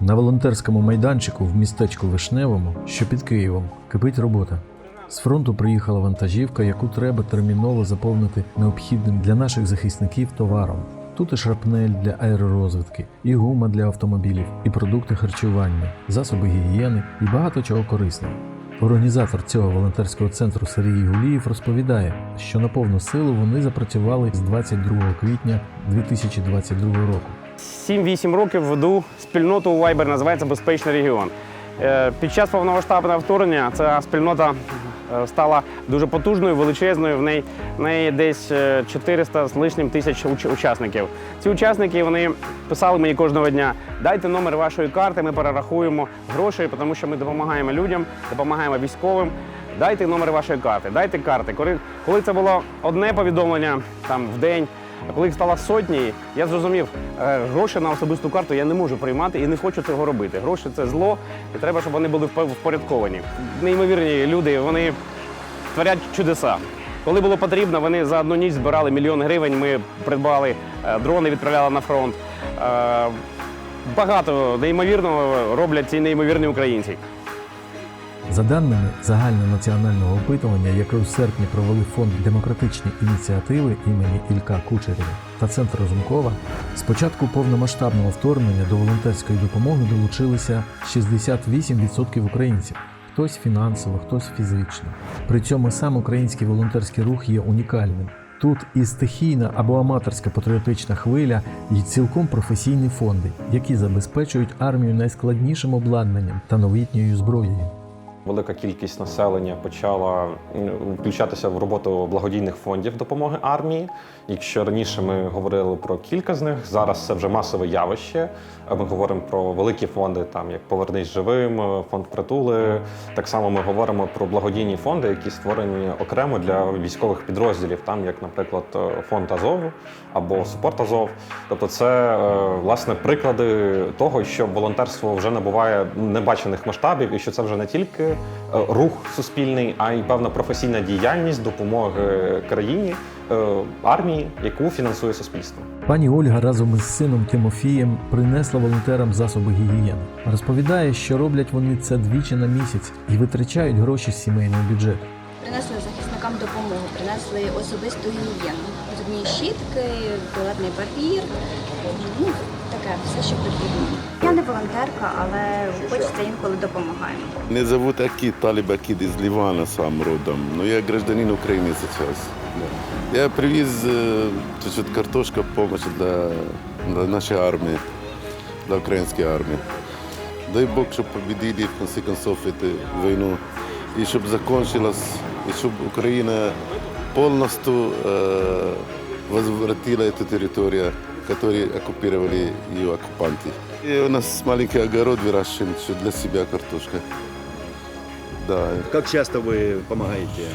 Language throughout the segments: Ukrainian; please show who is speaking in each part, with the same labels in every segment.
Speaker 1: На волонтерському майданчику в містечку Вишневому, що під Києвом, кипить робота. З фронту приїхала вантажівка, яку треба терміново заповнити необхідним для наших захисників товаром. Тут і шрапнель для аеророзвитки, і гума для автомобілів, і продукти харчування, засоби гігієни і багато чого корисного. Організатор цього волонтерського центру Сергій Гулієв розповідає, що на повну силу вони запрацювали з 22 квітня 2022 року.
Speaker 2: 7-8 років веду спільноту у Viber, називається Безпечний регіон. Е, Під час повномасштабного вторгнення ця спільнота е, стала дуже потужною, величезною. В неї, в неї десь е, 400 з лишнім тисяч уч- учасників. Ці учасники вони писали мені кожного дня: дайте номер вашої карти, ми перерахуємо гроші, тому що ми допомагаємо людям, допомагаємо військовим. Дайте номер вашої карти, дайте карти. Коли, коли це було одне повідомлення там в день. А коли їх стало сотні, я зрозумів, е, гроші на особисту карту я не можу приймати і не хочу цього робити. Гроші це зло, і треба, щоб вони були впорядковані. Неймовірні люди, вони творять чудеса. Коли було потрібно, вони за одну ніч збирали мільйон гривень. Ми придбали е, дрони, відправляли на фронт. Е, Багато неймовірного роблять ці неймовірні українці.
Speaker 1: За даними загальнонаціонального опитування, яке у серпні провели фонд демократичні ініціативи імені Ілька Кучерєва та Центр Розумкова, з початку повномасштабного вторгнення до волонтерської допомоги долучилися 68% українців. Хтось фінансово, хтось фізично. При цьому сам український волонтерський рух є унікальним. Тут і стихійна або аматорська патріотична хвиля, і цілком професійні фонди, які забезпечують армію найскладнішим обладнанням та новітньою зброєю.
Speaker 3: Велика кількість населення почала включатися в роботу благодійних фондів допомоги армії. Якщо раніше ми говорили про кілька з них, зараз це вже масове явище. Ми говоримо про великі фонди, там як Повернись живим, е, фонд притули. Так само ми говоримо про благодійні фонди, які створені окремо для військових підрозділів, там як, наприклад, е, фонд Азов або Супорт Азов. Тобто, це е, власне приклади того, що волонтерство вже набуває небачених масштабів, і що це вже не тільки е, рух суспільний, а й певна професійна діяльність допомоги країні, е, армії, яку фінансує суспільство.
Speaker 1: Пані Ольга разом із сином Тимофієм принесла волонтерам засоби гігієни. Розповідає, що роблять вони це двічі на місяць і витрачають гроші з сімейного бюджету.
Speaker 4: Принесли захисникам допомогу, принесли особисту гігієну. Зубні щітки, туалетний папір, ну таке, все, що потрібно Я не волонтерка, але хочеться інколи допомагаємо.
Speaker 5: Меня зовут Акид, Талиб Акид из Ливана сам родом, но я гражданин Украины сейчас. Да. Я привез э, чуть-чуть картошка, помощь для, для нашей армии, для украинской армии. Дай Бог, чтобы победили в конце концов эту войну, и чтобы закончилась, и чтобы Украина полностью э, возвратила эту территорию, которую оккупировали ее оккупанты. И у нас маленький огород выращиваем всё для себя картошка. Да.
Speaker 6: Как часто вы помогаете?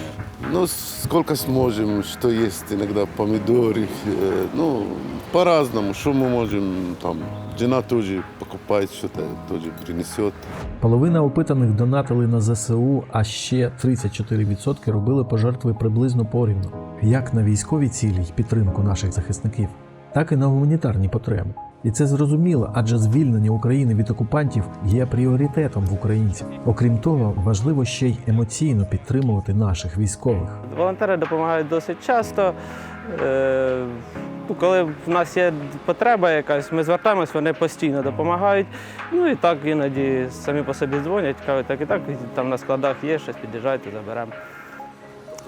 Speaker 5: Ну, сколько сможем, что есть иногда помидоры, э, ну, по-разному, что мы можем, там, жена тоже покупает что-то, тоже принесет.
Speaker 1: Половина опитаних донатили на ЗСУ, а ще 34% робили пожертви приблизно порівну, як на військові цілі й підтримку наших захисників, так і на гуманітарні потреби. І це зрозуміло, адже звільнення України від окупантів є пріоритетом в українців. Окрім того, важливо ще й емоційно підтримувати наших військових.
Speaker 2: Волонтери допомагають досить часто. Е, ну, Коли в нас є потреба якась, ми звертаємось, вони постійно допомагають. Ну і так іноді самі по собі дзвонять, кажуть, так і так, там на складах є щось, під'їжджайте, заберемо.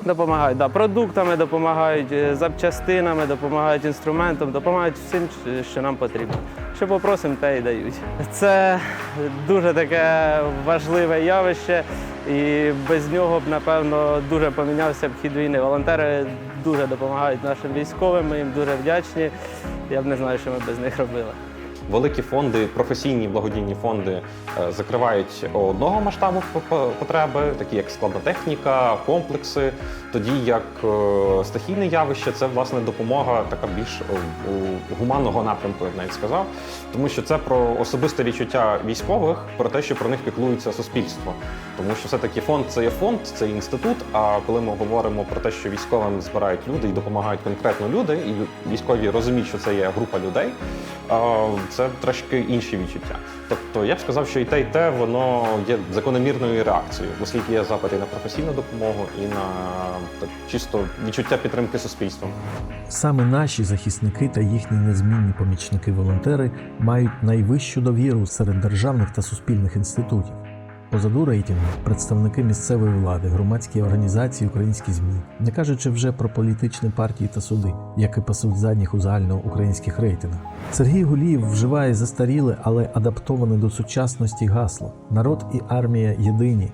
Speaker 2: Допомагають, да, продуктами допомагають, е, запчастинами, допомагають інструментом, допомагають всім, що нам потрібно. Що попросимо, те й дають. Це дуже таке важливе явище, і без нього б, напевно, дуже помінявся б хід війни. Волонтери дуже допомагають нашим військовим, ми їм дуже вдячні. Я б не знаю, що ми без них робили.
Speaker 3: Великі фонди, професійні благодійні фонди е, закривають одного масштабу потреби, такі як складна техніка, комплекси. Тоді як е, стихійне явище це власне допомога така більш е, гуманного напрямку, я б навіть сказав, тому що це про особисте відчуття військових, про те, що про них піклується суспільство. Тому що все-таки фонд це є фонд, це інститут. А коли ми говоримо про те, що військовим збирають люди і допомагають конкретно люди, і військові розуміють, що це є група людей, це трошки інші відчуття. Тобто я б сказав, що і те, і те воно є закономірною реакцією, оскільки є запити на професійну допомогу, і на так, чисто відчуття підтримки суспільством.
Speaker 1: Саме наші захисники та їхні незмінні помічники-волонтери мають найвищу довіру серед державних та суспільних інститутів. Позаду рейтингу представники місцевої влади, громадські організації, українські ЗМІ, не кажучи вже про політичні партії та суди, які пасуть задніх у загальноукраїнських рейтингах. Сергій Гулієв вживає застаріле, але адаптоване до сучасності гасло: народ і армія єдині.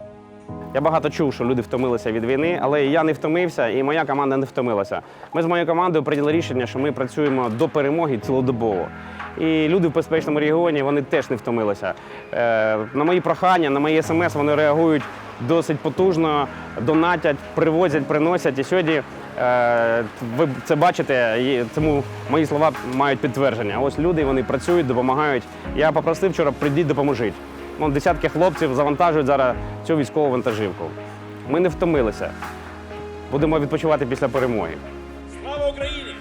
Speaker 2: Я багато чув, що люди втомилися від війни, але я не втомився, і моя команда не втомилася. Ми з моєю командою прийняли рішення, що ми працюємо до перемоги цілодобово. І люди в безпечному регіоні вони теж не втомилися. Е, на мої прохання, на мої смс вони реагують досить потужно, донатять, привозять, приносять. І сьогодні е, ви це бачите, і тому мої слова мають підтвердження. Ось люди вони працюють, допомагають. Я попросив вчора, прийдіть, допоможіть. Вон десятки хлопців завантажують зараз цю військову вантажівку. Ми не втомилися. Будемо відпочивати після перемоги.
Speaker 6: Слава Україні!